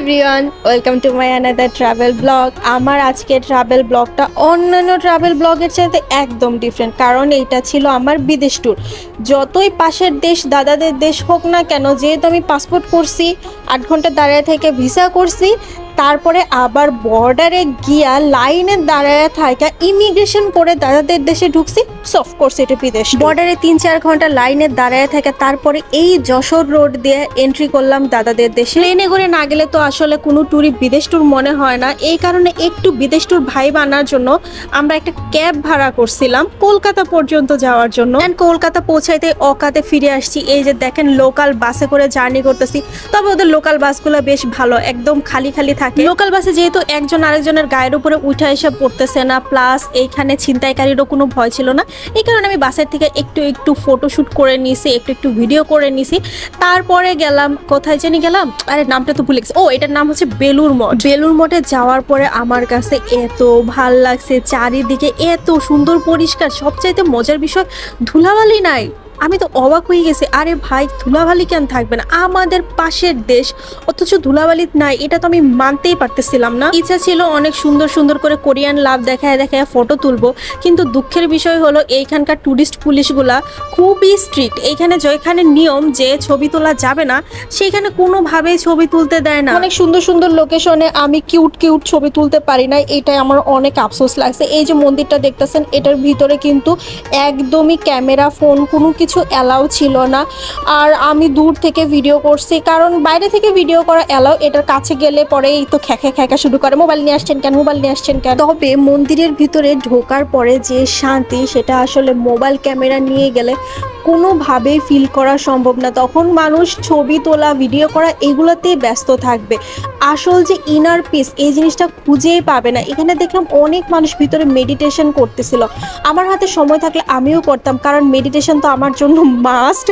Everyone welcome to my another travel blog আমার আজকে travel ব্লগটা অন্যান্য ট্রাভেল ব্লগের চাইতে একদম ডিফারেন্ট কারণ এইটা ছিল আমার বিদেশ ট্যুর যতই পাশের দেশ, দাদাদের দেশ হোক না কেন, যেহেতু আমি পাসপোর্ট করছি, আট ঘণ্টা দাঁড়িয়ে থেকে ভিসা করছি তারপরে আবার বর্ডারে গিয়া লাইনে দাঁড়ায় থাকা ইমিগ্রেশন করে দাদাদের দেশে ঢুকছি সফ কোর্স এটা বিদেশ বর্ডারে তিন চার ঘণ্টা লাইনে দাঁড়ায় থাকা তারপরে এই যশোর রোড দিয়ে এন্ট্রি করলাম দাদাদের দেশে। প্লেনে করে না গেলে তো আসলে কোনো ট্যুরি বিদেশ ট্যুর মনে হয় না। এই কারণে একটু বিদেশ ট্যুর ভাই বানার জন্য আমরা একটা ক্যাব ভাড়া করছিলাম কলকাতা পর্যন্ত যাওয়ার জন্য। কলকাতা পৌঁছাইতে অকাতে ফিরে আসছি। এই যে দেখেন লোকাল বাসে করে জার্নি করতেছি। তবে ওদের লোকাল বাসগুলো বেশ ভালো একদম খালি খালি থাকে। লোকাল বাসে যেহেতু একজন আরেকজনের গায়ের উপরে উঠে এসে পড়তেছে না প্লাস এইখানে ছিনতাইকারীরও কোনো ভয় ছিল না। এই কারণে আমি বাসের থেকে একটু একটু ফটোশুট করে নিছি, একটু একটু ভিডিও করে নিছি। তারপরে গেলাম, কোথায় জানি গেলাম? আরে, নামটা তো ভুলে গেছি। ও, এটার নাম হচ্ছে বেলুর মঠ। বেলুর মঠে যাওয়ার পরে আমার কাছে এত ভালো লাগছে, চারিদিকে এত সুন্দর পরিষ্কার, সবচাইতে মজার বিষয় ধুলাবালি নাই। আমি তো অবাক হয়ে গেছি। আরে ভাই, ধুলাবালি কেন থাকবে না? আমাদের পাশের দেশ, অথচ ধুলাবালি নাই, এটা তো আমি মানতেই পারতেছিলাম না। ইচ্ছা ছিল অনেক সুন্দর সুন্দর করে কোরিয়ান লাভ দেখায় দেখায় ফটো তুলবো, কিন্তু দুঃখের বিষয় হলো এইখানকার টুরিস্ট পুলিশগুলা খুবই স্ট্রিক্ট এইখানে যেখানে নিয়ম যে ছবি তোলা যাবে না সেইখানে কোনোভাবেই ছবি তুলতে দেয় না। অনেক সুন্দর সুন্দর লোকেশনে আমি কিউট কিউট ছবি তুলতে পারি না এটাই আমার অনেক আফসোস লাগছে। এই যে মন্দিরটা দেখতেছেন, এটার ভিতরে কিন্তু একদমই ক্যামেরা ফোন কোনো কিছু অ্যালাউ ছিল না। আর আমি দূর থেকে ভিডিও করছি, কারণ বাইরে থেকে ভিডিও করা অ্যালাউ, এটার কাছে গেলে পরে এই তো খ্যাঁকা খ্যাঁকা শুরু করে, মোবাইল নিয়ে আসছেন কেন? মোবাইল নিয়ে আসছেন কেন? তবে মন্দিরের ভিতরে ঢোকার পরে যে শান্তি, সেটা আসলে মোবাইল ক্যামেরা নিয়ে গেলে কোনোভাবেই ফিল করা সম্ভব না। তখন মানুষ ছবি তোলা ভিডিও করা, এগুলোতেই ব্যস্ত থাকবে। আসল যে ইনার পিস এই জিনিসটা খুঁজেই পাবে না। এখানে দেখলাম অনেক মানুষ ভিতরে মেডিটেশন করতেছিল। আমার হাতে সময় থাকলে আমিও করতাম, কারণ মেডিটেশন তো আমার জন্য মাস্ট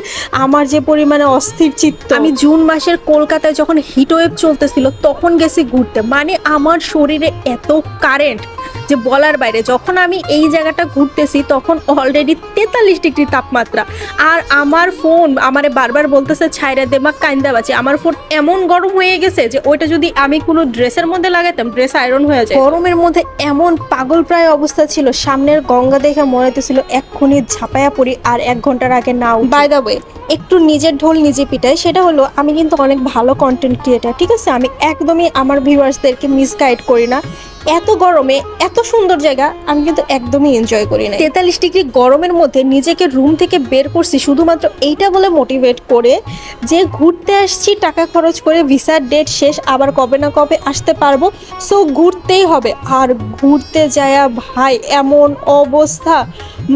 আমার যে পরিমাণে অস্থির চিত্ত। আমি জুন মাসের কলকাতায় যখন হিটওয়েভ চলতেছিল, তখন গেছি ঘুরতে। মানে আমার শরীরে এত কারেন্ট যে বলার বাইরে যখন আমি এই জায়গাটা ঘুরতেছি তখন অলরেডি তেতাল্লিশ ডিগ্রি তাপমাত্রা। আর আমার ফোন আমারে বারবার বলতেছে ছাইরা দেমা কাইন্দা বাঁচি আমার ফোন এমন গরম হয়ে গেছে যে ওইটা যদি আমি কোনো ড্রেসের মধ্যে লাগাইতাম ড্রেস আয়রন হয়ে যায়। গরমের মধ্যে এমন পাগল প্রায় অবস্থা ছিল সামনের গঙ্গা দেখে মনে হতেছিল এক্ষুনি ঝাঁপায়া পড়ি আর এক ঘণ্টার আগে নাও বাই দ্য ওয়ে একটু নিজের ঢোল নিজে পিটাই, সেটা হলো আমি কিন্তু অনেক ভালো কন্টেন্ট ক্রিয়েটার ঠিক আছে? আমি একদমই আমার ভিউয়ার্সদেরকে মিসগাইড করি না। এত গরমে, এত সুন্দর জায়গা, আমি কিন্তু একদমই এনজয় করি না তেতাল্লিশ ডিগ্রি গরমের মধ্যে নিজেকে রুম থেকে বের করছি শুধুমাত্র এইটা বলে মোটিভেট করে যে ঘুরতে আসছি, টাকা খরচ করে ভিসার ডেট শেষ, আবার কবে না কবে আসতে পারব। সো ঘুরতেই হবে। আর ঘুরতে যায়া ভাই, এমন অবস্থা।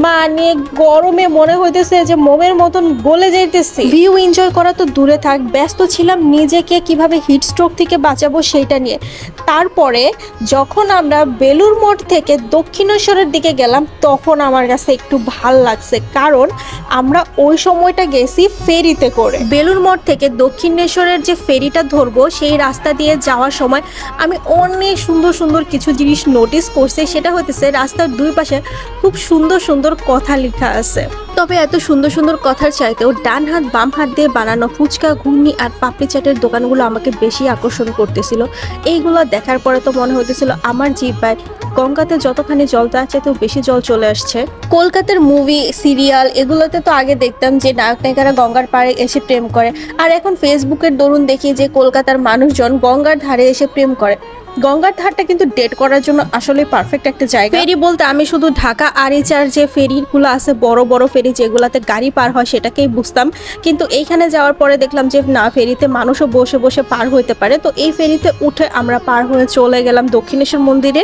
মানে গরমে মনে হইতেছে যে মোমের মতন গলে যাইতেছে ভিউ এনজয় করা তো দূরে থাক, ব্যস্ত ছিলাম, নিজেকে কীভাবে হিট স্ট্রোক থেকে বাঁচাবো সেটা নিয়ে। তারপরে যখন আমরা বেলুর মঠ থেকে দক্ষিণেশ্বরের দিকে গেলাম, তখন আমার কাছে একটু ভালো লাগছে। কারণ আমরা ওই সময়টা গেছি ফেরিতে করে। বেলুর মঠ থেকে দক্ষিণেশ্বরের যে ফেরিটা ধরবো, সেই রাস্তা দিয়ে যাওয়ার সময় আমি অনেক সুন্দর সুন্দর কিছু জিনিস নোটিস করছি। সেটা হতেছে রাস্তার দুই পাশে খুব সুন্দর সুন্দর কথা লেখা আছে। তবে এত সুন্দর সুন্দর কথার চাইতেও ডান হাত বাম হাত দিয়ে বানানো ফুচকা, ঘুগনি আর পাপড়ি চাটের দোকানগুলো আমাকে বেশি আকর্ষণ করতেছিল। এইগুলো দেখার পরে তো মনে হতেছিল, আমার জিব্বায় গঙ্গাতে যতখানি জল তার চাইতেও বেশি জল চলে আসছে। কলকাতার মুভি, সিরিয়াল, এগুলোতে তো আগে দেখতাম যে নায়ক নায়িকারা গঙ্গার পাড়ে এসে প্রেম করে। আর এখন ফেসবুকের দরুন দেখি যে কলকাতার মানুষজন গঙ্গার ধারে এসে প্রেম করে। গঙ্গার ধারটা কিন্তু ডেট করার জন্য আসলে পারফেক্ট একটা জায়গা। ফেরি বলতে আমি শুধু ঢাকা আরিচার যে ফেরিগুলো আছে, বড় বড় ফেরি যেগুলাতে গাড়ি পার হয় সেটাকেই বুঝতাম। কিন্তু এইখানে যাওয়ার পরে দেখলাম যে না, ফেরিতে মানুষও বসে বসে পার হইতে পারে। তো এই ফেরিতে উঠে আমরা পার হয়ে চলে গেলাম দক্ষিণেশ্বর মন্দিরে।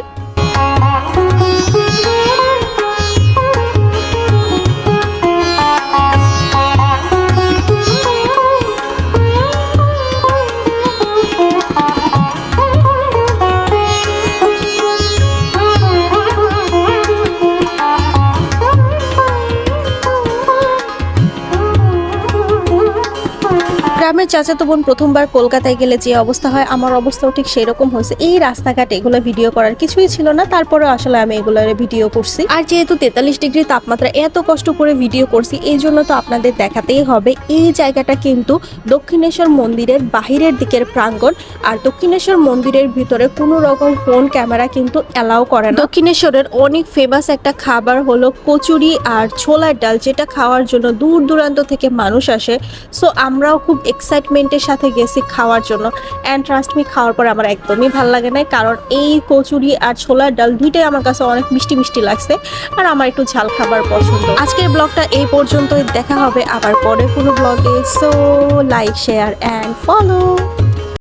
গ্রামে চাচাতো বোন প্রথমবার কলকাতায় গেলে যে অবস্থা হয়, আমার অবস্থাও ঠিক সেরকম হয়েছে। এই রাস্তাঘাট এগুলো ভিডিও করার কিছুই ছিল না তারপরে আসলে আমি এগুলো ভিডিও করছি। আর যেহেতু তেতাল্লিশ ডিগ্রি তাপমাত্রা, এত কষ্ট করে ভিডিও করছি এই জন্য তো আপনাদের দেখাতেই হবে। এই জায়গাটা কিন্তু দক্ষিণেশ্বর মন্দিরের বাহিরের দিকের প্রাঙ্গণ, আর দক্ষিণেশ্বর মন্দিরের ভিতরে কোনো রকম ফোন, ক্যামেরা কিন্তু অ্যালাউ করে না। দক্ষিণেশ্বরের অনেক ফেমাস একটা খাবার হলো কচুরি আর ছোলার ডাল, যেটা খাওয়ার জন্য দূর দূরান্ত থেকে মানুষ আসে। সো আমরাও খুব এক্সাইটমেন্টের সাথে গেছি খাওয়ার জন্য। অ্যান্ড ট্রাস্ট মি খাওয়ার পর আমার একদমই ভালো লাগে না কারণ এই কচুরি আর ছোলার ডাল দুইটাই আমার কাছে অনেক মিষ্টি মিষ্টি লাগছে। আর আমার একটু ঝাল খাবার পছন্দ। আজকের ব্লগটা এই পর্যন্তই। দেখা হবে আবার পরে কোনো ব্লগে so like share and follow